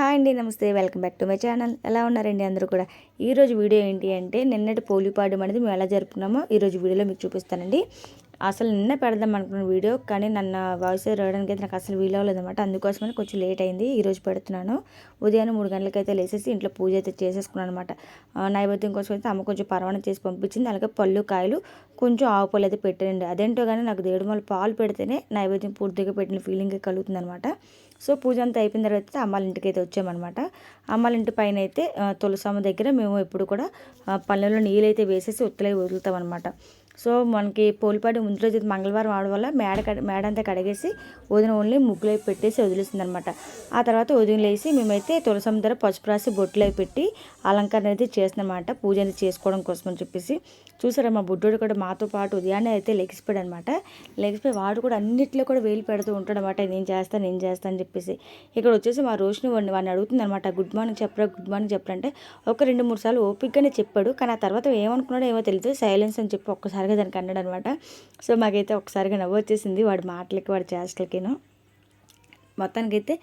Hi అండి నమస్తే welcome back to my channel. ఎలా ఉన్నారండి అందరూ కూడా? ఈరోజు వీడియో ఏంటి అంటే నిన్నటి పోలిపాడు అనేది మేము ఎలా జరుపుకున్నామో ఈరోజు వీడియోలో మీకు చూపిస్తానండి. అసలు నిన్న పెడదాం అనుకున్న వీడియో కానీ నన్ను వాయిస్ రావడానికి అయితే నాకు అసలు వీలవలేదన్నమాట అందుకోసమని కొంచెం లేట్ అయింది. ఈరోజు పెడుతున్నాను. ఉదయాన్నే మూడు గంటలకైతే లేసేసి ఇంట్లో పూజ అయితే చేసేసుకున్నాను అనమాట నైవేద్యం కోసం అయితే అమ్మ కొంచెం పరవాణం చేసి పంపించింది. అలాగే పళ్ళు కాయలు కొంచెం ఆవు పళ్ళు అయితే పెట్టండి అదేంటో కానీ నాకు దేవుడు మళ్ళీ పాలు పెడితేనే నైవేద్యం పూర్తిగా పెట్టిన ఫీలింగ్ కలుగుతుంది అనమాట సో పూజ అంతా అయిపోయిన తర్వాత అమ్మాళ్ళ ఇంటికి అయితే వచ్చామన్నమాట. అమ్మాళ్ళ ఇంటి పైన అయితే తులసమ్మ దగ్గర మేము ఎప్పుడు కూడా పళ్ళలో నీళ్ళు అయితే వేసేసి ఒత్తులై వదులుతాం అనమాట సో మనకి పోలిపాటి ముందు రోజు మంగళవారం ఆడ వల్ల మేడ మేడ అంతా కడిగేసి వదిన ఓన్లీ ముగ్గులు అవి పెట్టేసి వదిలేస్తుంది అనమాట ఆ తర్వాత వదిలేసి మేమైతే తులసం ధర పసుపు రాసి బొట్లు అవి పెట్టి అలంకరణ అయితే చేస్తున్నమాట పూజ అనేది చేసుకోవడం కోసం అని చెప్పేసి. చూసారా మా బుడ్డోడు కూడా మాతో పాటు ఉదయాన్నే అయితే లెగిసిపోయాడు అనమాట లెగిసిపోయి వాడు కూడా అన్నింటిలో కూడా వేలు పెడుతూ ఉంటాడు అనమాట నేను చేస్తాను నేను చేస్తాను అని చెప్పేసి. ఇక్కడ వచ్చేసి మా రోషిని వాడిని వాడిని అడుగుతుంది అనమాట గుడ్ మార్నింగ్ చెప్పరా గుడ్ మార్నింగ్ చెప్పరా అంటే ఒక రెండు మూడు సార్లు ఓపిక్గానే చెప్పాడు. కానీ ఆ తర్వాత ఏమనుకున్నాడో ఏమో తెలియదు. సైలెన్స్ అని చెప్పి ఒక్కసారిగా దానికి అన్నాడు అనమాట సో మాకైతే ఒకసారిగా నవ్వు వచ్చేసింది వాడి మాటలకి వాడి చేష్టలకిను. మొత్తానికైతే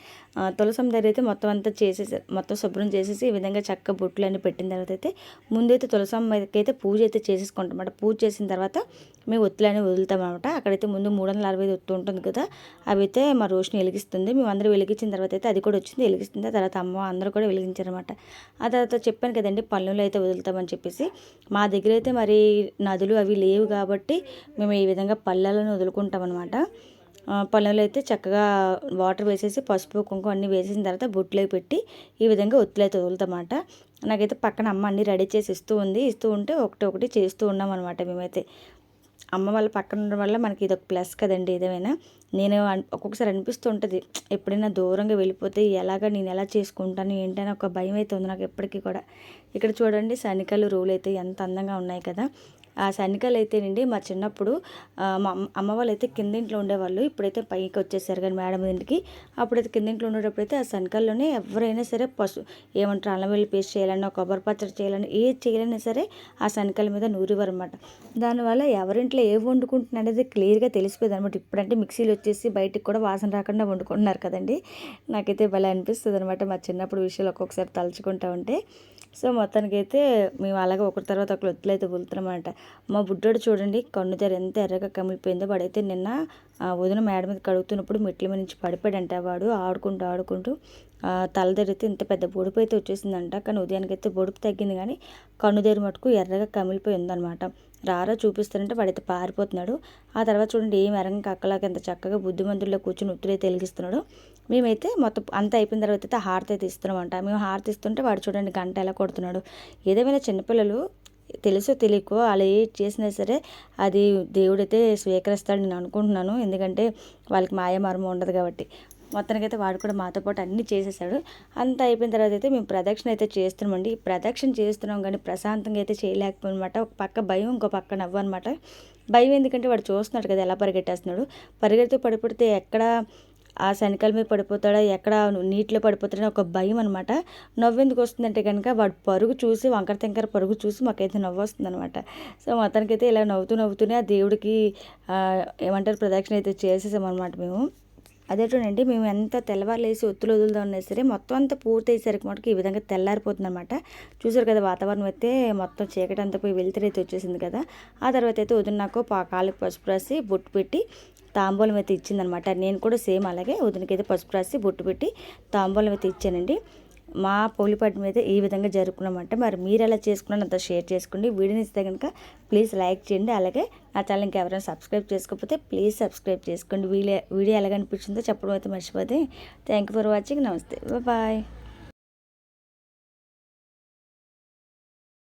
తులసం దగ్గర అయితే మొత్తం అంతా చేసేసారు మొత్తం శుభ్రం చేసేసి ఈ విధంగా చక్క బొట్లు పెట్టిన తర్వాత అయితే ముందైతే తులసమ్మకి అయితే పూజ అయితే చేసేసుకుంటాం పూజ చేసిన తర్వాత మేము ఒత్తులన్నీ వదులుతాం అనమాట అక్కడైతే ముందు మూడు వందల అరవై ఒత్తు ఉంటుంది కదా అవి అయితే మా రోషిని వెలిగిస్తుంది. మేము అందరూ వెలిగించిన తర్వాత అయితే అది కూడా వచ్చింది వెలిగిస్తుంది. తర్వాత అమ్మ అందరూ కూడా వెలిగించారనమాట ఆ తర్వాత చెప్పాను కదండి పళ్ళులో అయితే వదులుతామని చెప్పేసి. మా దగ్గర అయితే మరి నదులు అవి లేవు కాబట్టి మేము ఈ విధంగా పల్లెలను వదులుకుంటాం అనమాట పొలంలో అయితే చక్కగా వాటర్ వేసేసి పసుపు కుంకుమ అన్నీ వేసేసిన తర్వాత బొట్లో పెట్టి ఈ విధంగా ఒత్తులైతే వదులుతామాట నాకైతే పక్కన అమ్మ అన్నీ రెడీ చేసి ఇస్తూ ఉంది. ఇస్తూ ఉంటే ఒకటి ఒకటి చేస్తూ ఉన్నాం అనమాట మేమైతే. అమ్మ వాళ్ళ పక్కన ఉండడం వల్ల మనకి ఇది ఒక ప్లస్ కదండి ఏదేమైనా. నేను ఒక్కొక్కసారి అనిపిస్తూ ఉంటుంది ఎప్పుడైనా దూరంగా వెళ్ళిపోతే ఎలాగ నేను ఎలా చేసుకుంటాను ఏంటని ఒక భయం అయితే ఉంది నాకు ఎప్పటికీ కూడా. ఇక్కడ చూడండి సనికలు రూలు అయితే ఎంత అందంగా ఉన్నాయి కదా. ఆ సన్నికలు అయితేనండి మా చిన్నప్పుడు మా అమ్మ వాళ్ళు అయితే కింద ఇంట్లో ఉండేవాళ్ళు. ఇప్పుడైతే పైకి వచ్చేసారు కానీ మేడం ఇంటికి. అప్పుడైతే కింద ఇంట్లో అయితే ఆ సన్నికల్లోనే ఎవరైనా సరే పశు ఏమంటారు అల్లం వెళ్ళి పేస్ట్ చేయాలన్నా కొబ్బరి పచ్చడి చేయాలన్నా ఏది చేయాలన్నా సరే ఆ సన్నికల మీద నూరివారు అనమాట దానివల్ల ఎవరింట్లో ఏ వండుకుంటున్నా అనేది క్లియర్గా తెలిసిపోయింది అనమాట ఇప్పుడంటే మిక్సీలు వచ్చేసి బయటికి కూడా వాసన రాకుండా వండుకుంటున్నారు కదండి. నాకైతే భలే అనిపిస్తుంది అనమాట మా చిన్నప్పుడు విషయాలు ఒక్కొక్కసారి తలుచుకుంటా ఉంటే. సో మొత్తానికైతే మేము అలాగే ఒకరి తర్వాత ఒకరు ఒత్తులైతే వెళ్తున్నామన్నమాట మా బుడ్డోడు చూడండి కన్ను తెర ఎంత ఎర్రగా కమిలిపోయిందో వాడైతే నిన్న వదిన మేడ మీద కడుగుతున్నప్పుడు మెట్ల మీద నుంచి పడిపోయాడంట వాడు. ఆడుకుంటూ ఆడుకుంటూ తల తెరిగితే ఇంత పెద్ద బొడుపు అయితే వచ్చేసిందంట. కానీ ఉదయానికైతే బొడుపు తగ్గింది కానీ కన్ను తెరి మటుకు ఎర్రగా కమిలిపోయి ఉందన్నమాట. రారా చూపిస్తారంటే వాడైతే పారిపోతున్నాడు. ఆ తర్వాత చూడండి ఏం ఎరంగ కక్కలాగా ఎంత చక్కగా బుద్ధిమంతుల్లో కూర్చొని ఉత్తులైతే వెలిగిస్తున్నాడు మేమైతే మొత్తం అంత అయిపోయిన తర్వాత అయితే హారతి అయితే ఇస్తున్నామంట. మేము హారతి ఇస్తుంటే వాడు చూడండి గంట ఎలా కొడుతున్నాడు. ఏదేమైనా చిన్నపిల్లలు తెలుసో తెలియకో అలా ఏ చేసినా సరే అది దేవుడైతే స్వీకరిస్తాడు నేను అనుకుంటున్నాను. ఎందుకంటే వాళ్ళకి మాయ మర్మం ఉండదు కాబట్టి. మొత్తానికైతే వాడు కూడా మాతో పాటు అన్నీ చేసేసాడు. అంత అయిపోయిన తర్వాత అయితే మేము ప్రదక్షిణ అయితే చేస్తున్నామండి. ప్రదక్షిణ చేస్తున్నాం కానీ ప్రశాంతంగా అయితే చేయలేకపోయినమాట. ఒక పక్క భయం ఇంకో పక్క నవ్వు అనమాట భయం ఎందుకంటే వాడు చూస్తున్నాడు కదా ఎలా పరిగెట్టేస్తున్నాడు. పరిగెడుతూ పడిపడితే ఎక్కడ ఆ శనికల మీద పడిపోతాడా ఎక్కడ నీటిలో పడిపోతాడని ఒక భయం అనమాట నవ్వెందుకు వస్తుందంటే కనుక వాడు పరుగు చూసి వంకర తెంకర పరుగు చూసి మాకైతే నవ్వు వస్తుంది అనమాట సో మొత్తానికైతే ఇలా నవ్వుతూ నవ్వుతూనే ఆ దేవుడికి ఏమంటారు ప్రదక్షిణ అయితే చేసేసామన్నమాట మేము. అదే చూడండి మేము ఎంత తెల్లవారులేసి ఒత్తులు వదులుదాం ఉన్నా సరే మొత్తం అంతా పూర్తి అయ్యేసరికి మటుకు ఈ విధంగా తెల్లారిపోతుంది అనమాట చూసారు కదా వాతావరణం అయితే మొత్తం చీకటి అంతా పోయి వెళ్తురైతే వచ్చేసింది కదా. ఆ తర్వాత అయితే వదిలినాకో పా కాళ్ళకి పసుపు రాసి బొట్టు పెట్టి తాంబూలం అయితే ఇచ్చిందనమాట నేను కూడా సేమ్ అలాగే వదినకైతే పసుపు రాసి బొట్టు పెట్టి తాంబూలం అయితే ఇచ్చానండి. మా పోలిపాటి మీద ఈ విధంగా జరుపుకున్నామంటే మరి మీరు ఎలా చేసుకున్నా అంత షేర్ చేసుకోండి. వీడియోని ఇస్తే కనుక ప్లీజ్ లైక్ చేయండి. అలాగే నా ఛానల్ ఎవరైనా సబ్స్క్రైబ్ చేసుకోకపోతే ప్లీజ్ సబ్స్క్రైబ్ చేసుకోండి. వీడియో వీడియో ఎలాగనిపించిందో చెప్పడం అయితే మర్చిపోతే. Thank you for watching. నమస్తే. బాయ్.